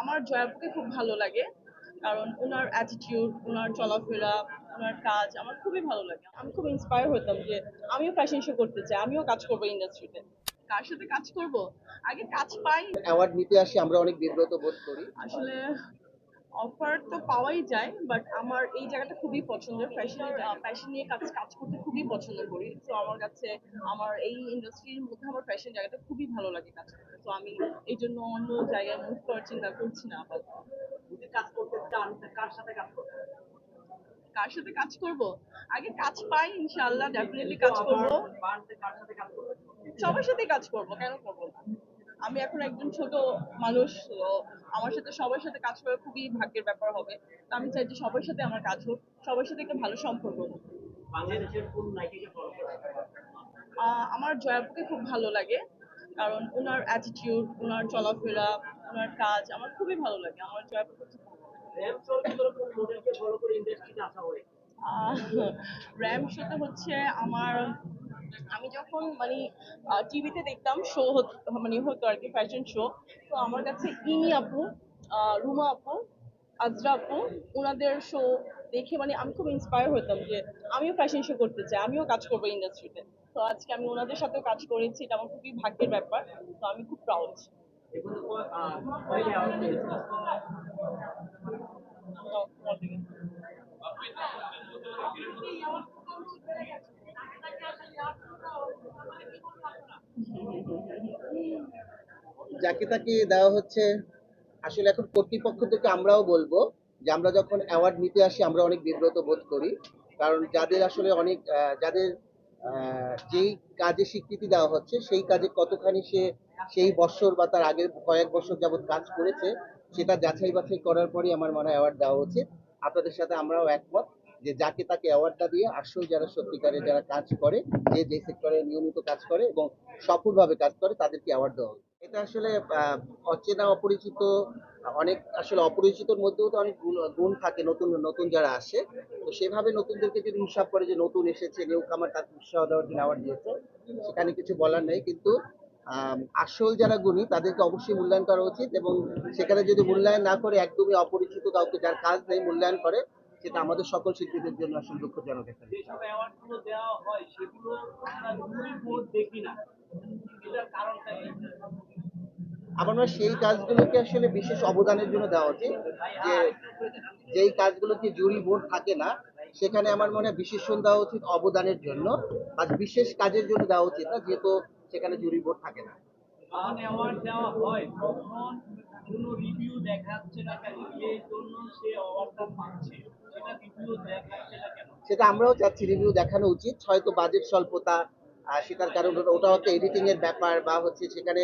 আমার জয়াপুকে খুব ভালো লাগে। কারণ ওনার অ্যাটিটিউড ওনার চলাফেরা ওনার কাজ আমার খুবই ভালো লাগে। আমি খুব ইন্সপায়ার হতাম যে আমিও ফ্যাশন শো করতে চাই আমিও কাজ করব ইন্ডাস্ট্রিতে কার সাথে কাজ করব? আগে কাজ পাই। অ্যাওয়ার্ড নিতে আসি আমরা অনেক বিব্রত বোধ করি। আসলে অফার তো পাওয়াই যায় বাট আমার এই জায়গাটা খুবই পছন্দের। ফ্যাশনের ফ্যাশন নিয়ে কাজ কাজ করতে খুবই পছন্দ করি। তো আমার কাছে আমার এই ইন্ডাস্ট্রির মধ্যে আমার ফ্যাশন জায়গাটা খুবই ভালো লাগে কাজ করতে। তো আমি এই জন্য অন্য জায়গায় মুভ করার চিন্তা করছি না আপাতত। কাজ করতে চান কার সাথে কাজ করবেন? কার সাথে কাজ করব? আগে কাজ পাই ইনশাআল্লাহ ডেফিনেটলি কাজ করব। সবার সাথে কাজ করব কেন করব না? আমি এখন একজন ছোট মানুষ আমার সাথে সবার সাথে কাজ করা খুবই ভাগ্যের ব্যাপার হবে। তো আমি চাই যে সবার সাথে আমার কাজ হোক সবার সাথে একটা ভালো সম্পর্ক হোক। আমার জয়াপুকে খুব ভালো লাগে কারণ ওনার অ্যাটিটিউড ওনার চলাফেরা ওনার কাজ আমার খুবই ভালো লাগে আমার হয়? র্যাম শোতে হচ্ছে আমার আমি যখন মানে টিভিতে দেখতাম শো মানে হতো আর কি ফ্যাশন শো তো আমার কাছে ইনি আপু রুমা আপু, আজরা আপু ওনাদের শো দেখে মানে আমি খুব ইন্সপায়ার হতাম যে আমিও ফ্যাশন শো করতে চাই, আমিও কাজ করব ইন্ডাস্ট্রিতে তো। আজকে আমি ওনাদের সাথেও কাজ করেছি, এটা আমার খুবই ভাগ্যের ব্যাপার, তো আমি খুব প্রাউড এখন তো যাকে তাকে দেওয়া হচ্ছে, আসলে এখন কর্তৃপক্ষ থেকে আমরাও বলব যে আমরা যখন অ্যাওয়ার্ড নিতে আসি, আমরা অনেক বিব্রত বোধ করি কারণ যাদের আসলে অনেক যাদের যেই কাজে স্বীকৃতি দেওয়া হচ্ছে, সেই কাজে কতখানি সে, সেই বছর বা তার আগের কয়েক বছর যাবত কাজ করেছে, সেটা যাচাই বাছাই করার পরই আমার মনে হয় অ্যাওয়ার্ড দেওয়া উচিত আপনাদের সাথে আমরাও একমত যে যাকে তাকে অ্যাওয়ার্ডটা দিয়ে আসল যারা সত্যিকারের যারা কাজ করে, যে যে সেক্টরে নিয়মিত কাজ করে এবং সফলভাবে কাজ করে, তাদেরকে অ্যাওয়ার্ড দেওয়া। এটা আসলে অচেনা, অপরিচিত, অনেক আসলে অপরিচিতর মধ্যেও তো অনেক গুণ থাকে নতুন নতুন যারা আসে। তো সেভাবে নতুনদেরকে যদি হিসাব করে যে নতুন এসেছে নিউ কামার তাকে উৎসাহ দেওয়ার জন্য অ্যাওয়ার্ড দিয়েছে, সেখানে কিছু বলার নেই। কিন্তু আসল যারা গুণী, তাদেরকে অবশ্যই মূল্যায়ন করা উচিত এবং সেখানে যদি মূল্যায়ন না করে, একদমই অপরিচিত কাউকে যার কাজ নেই, মূল্যায়ন করে, সেটা আমাদের সকল শিল্পীদের জন্য আসলে দুঃখজনক একটা দেওয়া হয়, সেগুলো দেখি না। কারণটা আমার মনে হয় সেই কাজগুলোকে আসলে বিশেষ অবদানের জন্য দেওয়া উচিত যে যেই কাজগুলোকে জুরি বোর্ড থাকে না সেখানে আমার মনে হয় বিশেষণ দেওয়া উচিত অবদানের জন্য আর বিশেষ কাজের জন্য দেওয়া উচিত না যেহেতু সেখানে জুরি বোর্ড থাকে না। সেটা আমরাও চাচ্ছি রিভিউ দেখানো উচিত হয়তো বাজেট স্বল্পতা সেটার কারণ ওটা হচ্ছে এডিটিং এর ব্যাপার বা হচ্ছে সেখানে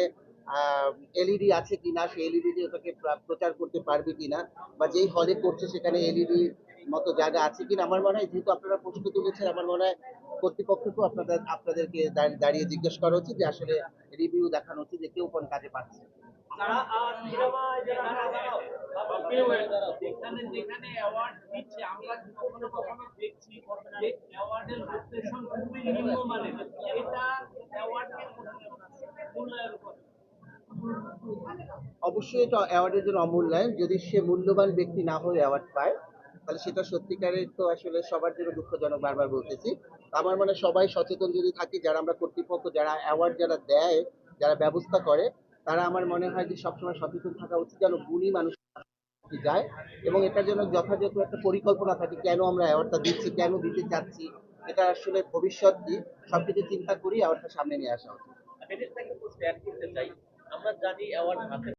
এলইডি আছে কিনা সেই এলইডি দিয়ে ওটাকে প্রচার করতে পারবে কিনা, বা যেই হলে করছে সেখানে এলইডি মতো জায়গা আছে কিনা, আমার মনে হয় যেহেতু আপনারা প্রশ্ন তুলেছেন, আমার মনে হয় কর্তৃপক্ষকেও আপনাদের, আপনাদেরকে দাঁড়িয়ে জিজ্ঞেস করা উচিত যে আসলে রিভিউ দেখানো উচিত যে কেউ কোন কাজে পাচ্ছে আমরা দেখছি অ্যাওয়ার্ডের অ্যাওয়ার্ডকে মূল্যায়ন করে অবশ্যই এটা অ্যাওয়ার্ডের জন্য অমূল্যায়ন। যদি সে মূল্যবান ব্যক্তি না হয়ে অ্যাওয়ার্ড পায়, তাহলে সেটা সত্যিকারের তো আসলে সবার জন্য দুঃখজনক বারবার বলতেছি। আমার মানে সবাই সচেতন যদি থাকি, যারা আমরা কর্তৃপক্ষ, যারা অ্যাওয়ার্ড যারা দেয়, যারা ব্যবস্থা করে, তারা আমার মনে হয় যে সবসময় সচেতন থাকা উচিত যেন গুণী মানুষ যায় এবং এটার জন্য যথাযথ একটা পরিকল্পনা থাকে, কেন আমরা অ্যাওয়ার্ডটা দিচ্ছি, কেন দিতে চাচ্ছি, এটা আসলে ভবিষ্যৎ কি, সবকিছু চিন্তা করি অ্যাওয়ার্ডটা সামনে নিয়ে আসা উচিত। আমি এটা একটু শেয়ার করতে চাই আমরা জানি অ্যাওয়ার্ড হাতে